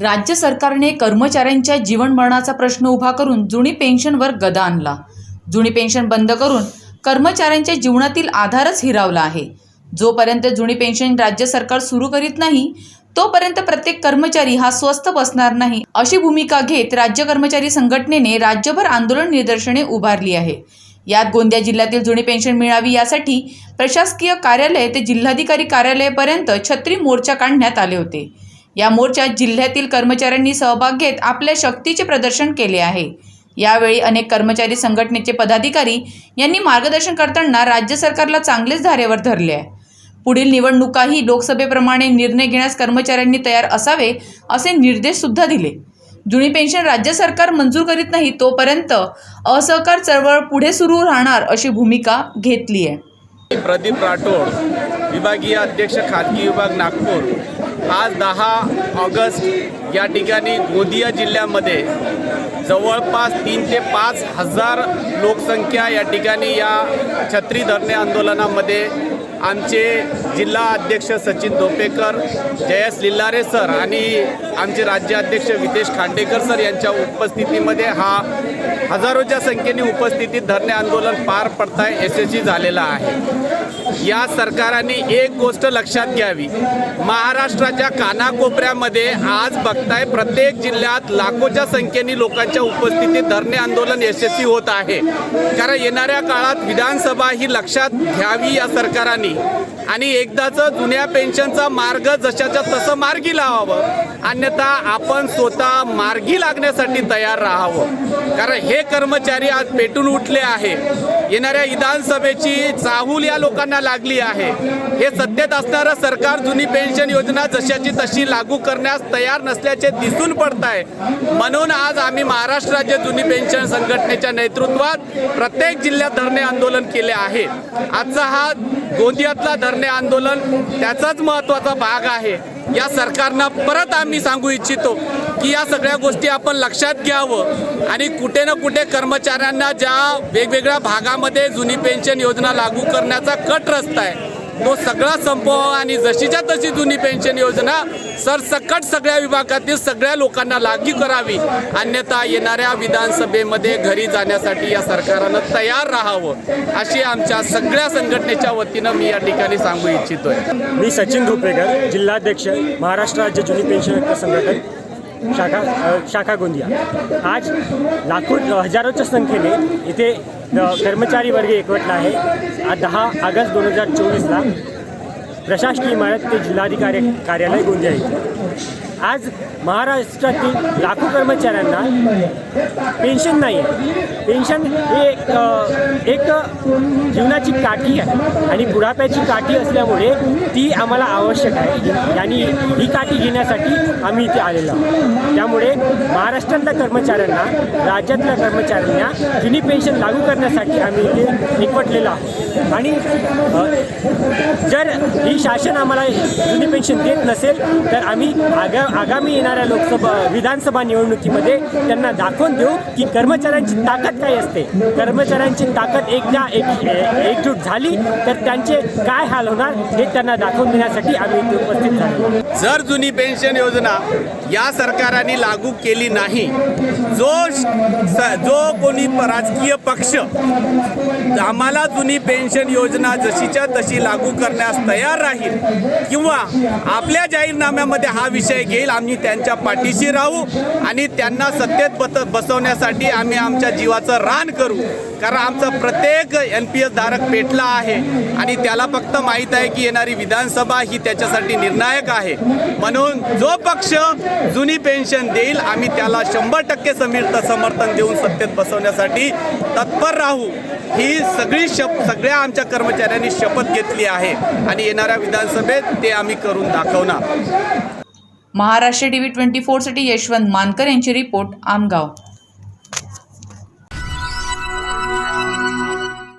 राज्य सरकारने कर्मचाऱ्यांच्या जीवन मरणाचा प्रश्न उभा करून जुनी पेन्शनवर गदा आणला. जुनी पेन्शन बंद करून कर्मचाऱ्यांच्या जीवनातील आधारच हिरावला आहे. जोपर्यंत जुनी पेन्शन राज्य सरकार सुरू करीत नाही तोपर्यंत प्रत्येक कर्मचारी हा स्वस्त बसणार नाही अशी भूमिका घेत राज्य कर्मचारी संघटनेने राज्यभर आंदोलन निदर्शने उभारली आहे. यात गोंदिया जिल्ह्यातील जुनी पेन्शन मिळावी यासाठी प्रशासकीय कार्यालय ते जिल्हाधिकारी कार्यालयापर्यंत छत्री मोर्चा काढण्यात आले होते. या मोर्चात जिल्ह्यातील कर्मचाऱ्यांनी सहभाग घेत आपल्या शक्तीचे प्रदर्शन केले आहे. यावेळी अनेक कर्मचारी संघटनेचे पदाधिकारी यांनी मार्गदर्शन करताना राज्य सरकारला चांगलेच धारेवर धरले आहे. पुढील निवडणुकाही लोकसभेप्रमाणे निर्णय घेण्यास कर्मचाऱ्यांनी तयार असावे असे निर्देश सुद्धा दिले. जुनी पेन्शन राज्य सरकार मंजूर करीत नाही तोपर्यंत असहकार चळवळ पुढे सुरू राहणार अशी भूमिका घेतली आहे. प्रदीप राठोड विभागीय अध्यक्ष खाजगी विभाग नागपूर. आज दहा ऑगस्ट या ठिकाणी गोंदिया जिल्ह्यामध्ये जवळपास तीन ते पाच हजार लोकसंख्या या ठिकाणी या छत्री धरणे आंदोलनामध्ये आमचे जिल्हा अध्यक्ष सचिन धोपेकर जयस लिल्लारे सर आणि आमचे राज्य अध्यक्ष वितेश खांडेकर सर यांच्या उपस्थितीमध्ये हा हजारोच्या संख्येने उपस्थितीत धरणे आंदोलन पार पडताय यशस्वी झालेला आहे. या सरकाराने एक गोष्ट लक्षात घ्यावी. महाराष्ट्राच्या कानाकोपऱ्यामध्ये आज बघताय प्रत्येक जिल्ह्यात लाखोच्या संख्येने लोकांच्या उपस्थितीत धरणे आंदोलन यशस्वी होत आहे. कारण येणाऱ्या काळात विधानसभा ही लक्षात घ्यावी या सरकाराने. आणि एकदाचं जुन्या पेन्शनचा मार्ग जशाच्या तसं मार्गी लावावं. अन्यथा आपण स्वतः मार्गी लागण्यासाठी तयार राहावं. कारण हे कर्मचारी आज पेटून उठले आहे. येणाऱ्या विधानसभेची चाहूल या लोकांना लागली आहे. हे सत्तेत असणारं सरकार जुनी पेन्शन योजना जशाची तशी लागू करण्यास तयार नसल्याचे दिसून पडत आहे म्हणून आज आम्ही महाराष्ट्र राज्य जुनी पेन्शन संघटनेच्या नेतृत्वात प्रत्येक जिल्ह्यात धरणे आंदोलन केले आहे. आजचा हा गोंदियातला धरणे आंदोलन त्याचाच महत्त्वाचा भाग आहे. या सरकारनं परत आम्ही सांगू इच्छितो की या सगळ्या गोष्टी आपण लक्षात घ्यावं आणि कुठे ना कुठे कर्मचाऱ्यांना ज्या वेगवेगळ्या भागामध्ये जुनी पेन्शन योजना लागू करण्याचा कट रस्ता आहे. तो सगळा संपवावा आणि जशीच्या तशी जुनी पेन्शन योजना सरसकट सगळ्या विभागातील सगळ्या लोकांना लागू करावी. अन्यथा येणाऱ्या विधानसभेमध्ये घरी जाण्यासाठी या सरकारनं तयार राहावं अशी आमच्या सगळ्या संघटनेच्या वतीनं मी या ठिकाणी सांगू इच्छितोय. मी सचिन रुपेकर जिल्हाध्यक्ष महाराष्ट्र राज्य जुनी पेन्शन संघटन शाखा शाखा गोंदिया. आज लाखो हजारोच्या संख्येने इथे कर्मचारी वर्ग एकवटला आहे. आज दहा ऑगस्ट दोन हजार चोवीसला प्रशासकीय इमारत ते जिल्हाधिकारी कार्यालय गोंदिया येथे. आज महाराष्ट्रातील लाखो कर्मचाऱ्यांना पेन्शन नाही. आहे पेन्शन हे एक एक जीवनाची काठी आहे आणि बुढाप्याची काठी असल्यामुळे ती आम्हाला आवश्यक आहे. आणि ही काठी घेण्यासाठी आम्ही इथे आलेलो आहोत. त्यामुळे महाराष्ट्रातल्या कर्मचाऱ्यांना राज्यातल्या कर्मचाऱ्यांना जुनी पेन्शन लागू करण्यासाठी आम्ही इथे एकवटलेलो आहोत. आणि जर ही शासन आम्हाला जुनी पेन्शन देत नसेल तर आम्ही आगा आगामी येणाऱ्या लोकसभा विधानसभा निवडणुकीमध्ये त्यांना दाखवून देऊ की कर्मचाऱ्यांची ताकद काय असते. कर्मचाऱ्यांची ताकद एकदा एक एकजूट झाली तर त्यांचे काय हाल होणार हे त्यांना दाखवून देण्यासाठी आम्ही इथे उपस्थित झालो. जर जुनी पेन्शन योजना या सरकारने लागू केली नाही जो जो कोणी राजकीय पक्ष आम्हाला जुनी पेन्शन योजना जशीच्या तशी लागू करण्यास तयार राहील किंवा आपल्या जाहीरनाम्यामध्ये हा विषय घेईल. आम्ही त्यांच्या पाठीशी राहू आणि त्यांना सत्तेत बत बसवण्यासाठी आम्ही आमच्या जीवाचं रान करू. कारण आमचा प्रत्येक एन पी एस धारक पेटला आहे आणि त्याला फक्त माहीत आहे की येणारी विधानसभा ही त्याच्यासाठी निर्णायक आहे. म्हणून जो पक्ष जुनी पेन्शन देईल आम्ही त्याला शंभर टक्के समीर समर्थन देऊन सत्तेत बसवण्यासाठी तत्पर राहू. ही सगळी शप सगळ्या आमच्या कर्मचाऱ्यांनी शपथ घेतली आहे आणि येणाऱ्या विधानसभेत ते आम्ही करून दाखवणार. महाराष्ट्र टीव्ही ट्वेंटी फोरसाठी यशवंत मानकर यांची रिपोर्ट आमगाव.